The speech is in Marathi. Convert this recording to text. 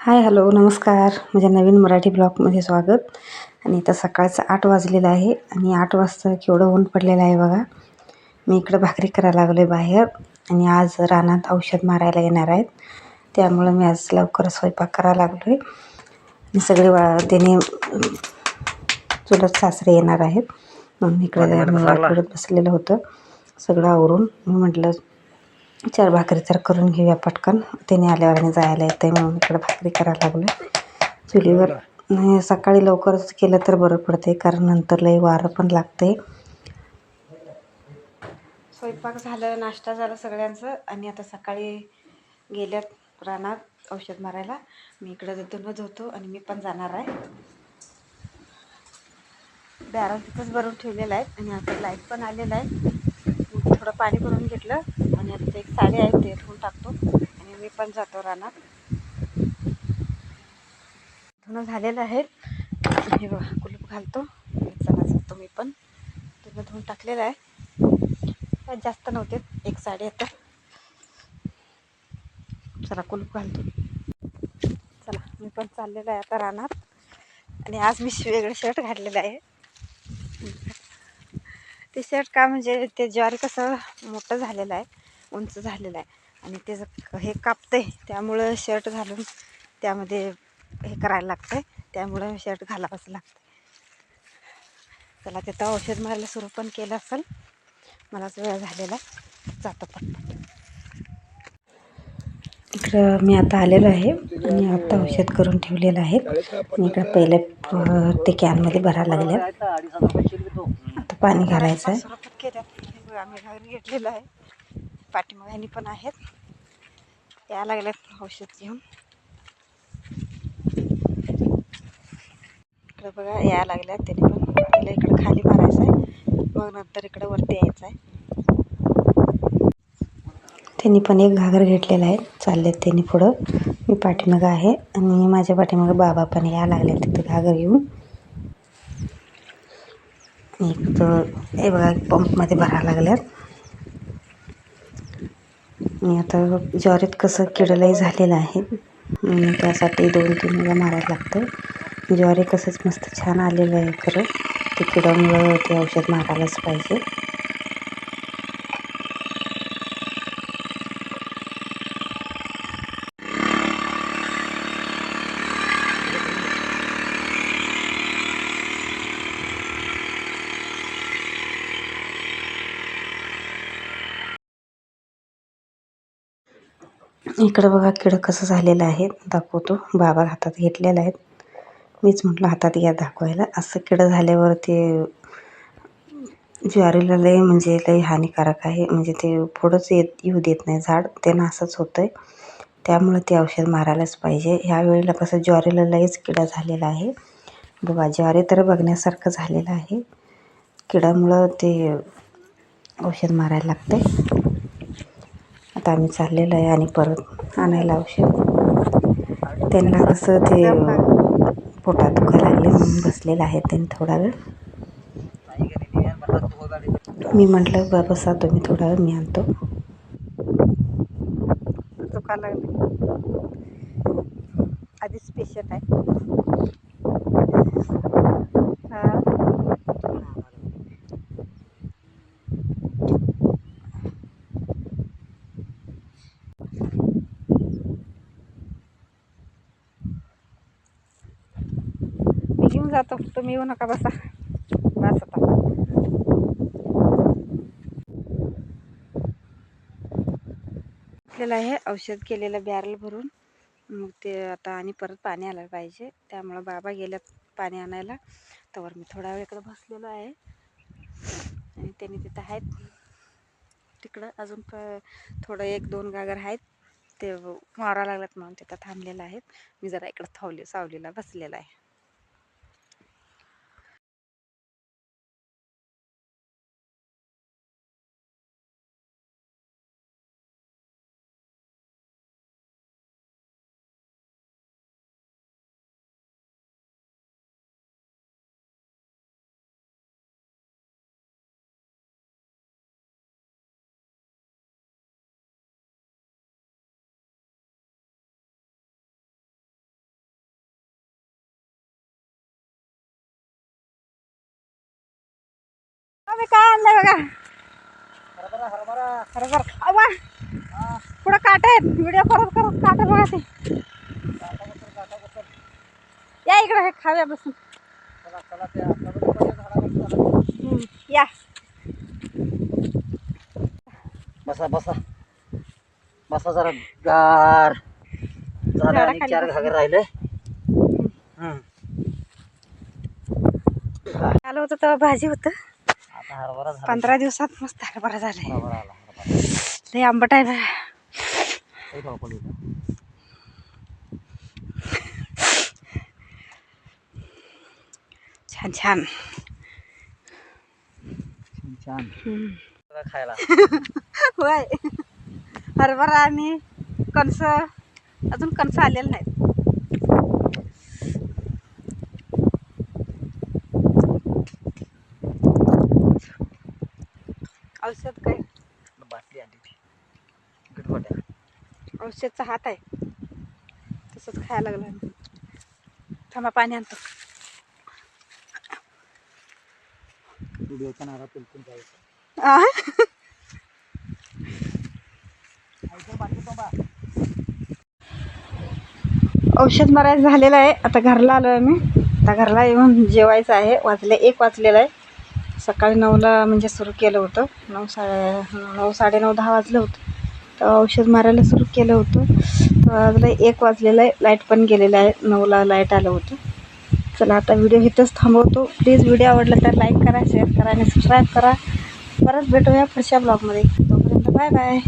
हाय हॅलो नमस्कार. माझ्या नवीन मराठी ब्लॉगमध्ये स्वागत. आणि इथं सकाळचं आठ वाजलेलं आहे आणि आठ वाजता केवढं ऊन पडलेलं आहे बघा. मी इकडं भाकरी करायला लागलो आहे बाहेर आणि आज रानात औषध मारायला येणार आहेत. त्यामुळं मी आज लवकर स्वयंपाक करायला लागलो आहे आणि सगळे वा त्याने चुलत सासरे येणार आहेत. म्हणून इकडे करत बसलेलं होतं. सगळं आवरून मी म्हटलं चार भाकरी तर करून घेऊया पटकन. त्याने आल्यावर आणि जायला येते म्हणून इकडं भाकरी करायला लागलो चुलीवर सकाळी लवकरच केलं तर बरं पडते कारण नंतर लई वारं पण लागते स्वयंपाक झालं नाश्ता झाला सगळ्यांचं. आणि आता सकाळी गेल्यात रानात औषध मारायला. मी इकडं धुणं होतो आणि मी पण जाणार आहे. बॅरल तिथंच भरून ठेवलेलं आहे आणि आता लाइट पण आलेला आहे. थोडं पाणी भरून घेतलं आणि आता एक साडी आहे ते धुवून टाकतो. आणि मी पण जातो रानात. धुणं झालेलं आहे. हे बघा कुलूप घालतो. चला जातो मी पण. धुणं धुवून टाकलेलं आहे. जास्त नव्हते एक साडी आता. चला कुलूप घालतो. चला मी पण चाललेलं आहे आता रानात. आणि आज मी वेगळं शर्ट घातलेलं आहे. ते शर्ट का म्हणजे ते ज्वारी कसं मोठं झालेलं आहे उंच झालेलं आहे आणि त्याचं हे कापतं त्यामुळं शर्ट घालून त्यामध्ये हे करायला लागतं आहे त्यामुळं शर्ट घालावंच लागतं चला तिथं औषध मारायला सुरू पण केलं असेल. मलाच वेळ झालेला जातो पटपट. इकडं मी आता आलेलो आहे आणि आता औषध करून ठेवलेलं आहे. आणि इकडं पहिले ते कॅनमध्ये भरायला लागले पाणी घालायचं आहे. आम्ही घरी घेतलेलं आहे. पाठीमागानी पण आहेत. या लागल्यात औषध घेऊन. इकडं बघा या लागल्यात. त्याने पण पहिलं इकडं खाली मारायचं आहे. मग नंतर इकडं वरती यायचं आहे. त्यांनी पण एक घागर घेतलेला आहे. चाललेत त्यांनी पुढं. मी पाठीमागं आहे आणि माझ्या पाठीमागं बाबा पण या लागले तिथं घागर घेऊन. हे बघा पंपमध्ये भरायला लागल्यात. आणि आता ज्वारीत कसं किडलंही झालेलं आहे. त्यासाठी दोन तीन वेळा मारायला लागतं ज्वारी कसंच मस्त छान आलेलं आहे खरं. ते किडामुळं ते औषध मारायलाच पाहिजे. इकडं बघा किडं कसं झालेलं आहे. दाखवतो. बाबा हातात घेतलेलं आहेत मीच म्हटलं हातात या दाखवायला. असं किडं झाल्यावर ते ज्वारीला लय म्हणजे लय हानिकारक आहे. म्हणजे ते पुढंच येत येऊ देत नाही झाड. ते नासच होतं आहे त्यामुळं ते औषध मारायलाच पाहिजे. ह्या वेळेला कसं ज्वारीला लयच किडा झालेला आहे. बघा ज्वारी तर बघण्यासारखं झालेलं आहे. किडामुळं ते औषध मारायला लागतं आता आम्ही चाललेलो आहे आणि परत आणायला औषध त्यांना कसं ते पोटात दुखा लागले म्हणून बसलेलं आहे त्यांनी थोडा वेळ. मी म्हटलं बाबा बसा तुम्ही थोडा वेळ मी आणतो. दुखा लागले. आधीच पेशंट आहे. जातो. तुम्ही येऊ नका बसा. बस आता. आपल्याला हे औषध केलेलं बॅरल भरून मग ते आता आणि परत पाणी आलं पाहिजे. त्यामुळं बाबा गेल्यात पाणी आणायला. तर मी थोडा वेळ इकडं बसलेलो आहे. आणि त्यांनी तिथं आहेत. तिकडं अजून प थोडं एक दोन गागर आहेत. ते मारा लागल्यात म्हणून तिथं थांबलेलं आहेत. मी जरा इकडं थावली सावलीला बसलेला आहे. मी काय आणलंय बघा? हरभरा अवा! पुढं काट आहेत. व्हिडिओ करत करत काट बघा ते. या इकडे हे खाव्या बसून. या. बसा बसा. बसा जरा गार. झालं आणि चार. घागर राहिले. आलं होतं तेव्हा भाजी होतं. हरभरा झाला. पंधरा दिवसात मस्त हरभरा झालाय. हरभरा आला हरभरा लय आंबट आहे काही येतं. छान छान. छान हम्म. बघा खायला. होय. हरभरा आणि कणस. अजून कणस आलेलं नाहीत. औषध काय? बाटली आणली गटगोट्या औषधचा हात आहे. तसंच खायला लागलं. थांबा पाणी आणतो. नारा पिलपून जायचं. आ? औषध मारायचं झालेलं आहे. आता घरला आलो आहे मी आता घरला येऊन जेवायचं आहे. वाजले एक वाजलेलं आहे. सकाळी नऊला म्हणजे सुरू केलं होतं. नऊ साडे नऊ साडेनऊ दहा वाजलं होतं. तर औषध मारायला सुरू केलं होतं. तर आजला एक वाजलेलं आहे. लाइट पण गेलेलं आहे. नऊला लाइट आलं होतं. चला आता व्हिडिओ इथंच थांबवतो. प्लीज व्हिडिओ आवडला तर लाईक करा शेअर करा आणि सबस्क्राईब करा. परत भेटूया पुढच्या ब्लॉगमध्ये. तोपर्यंत बाय बाय.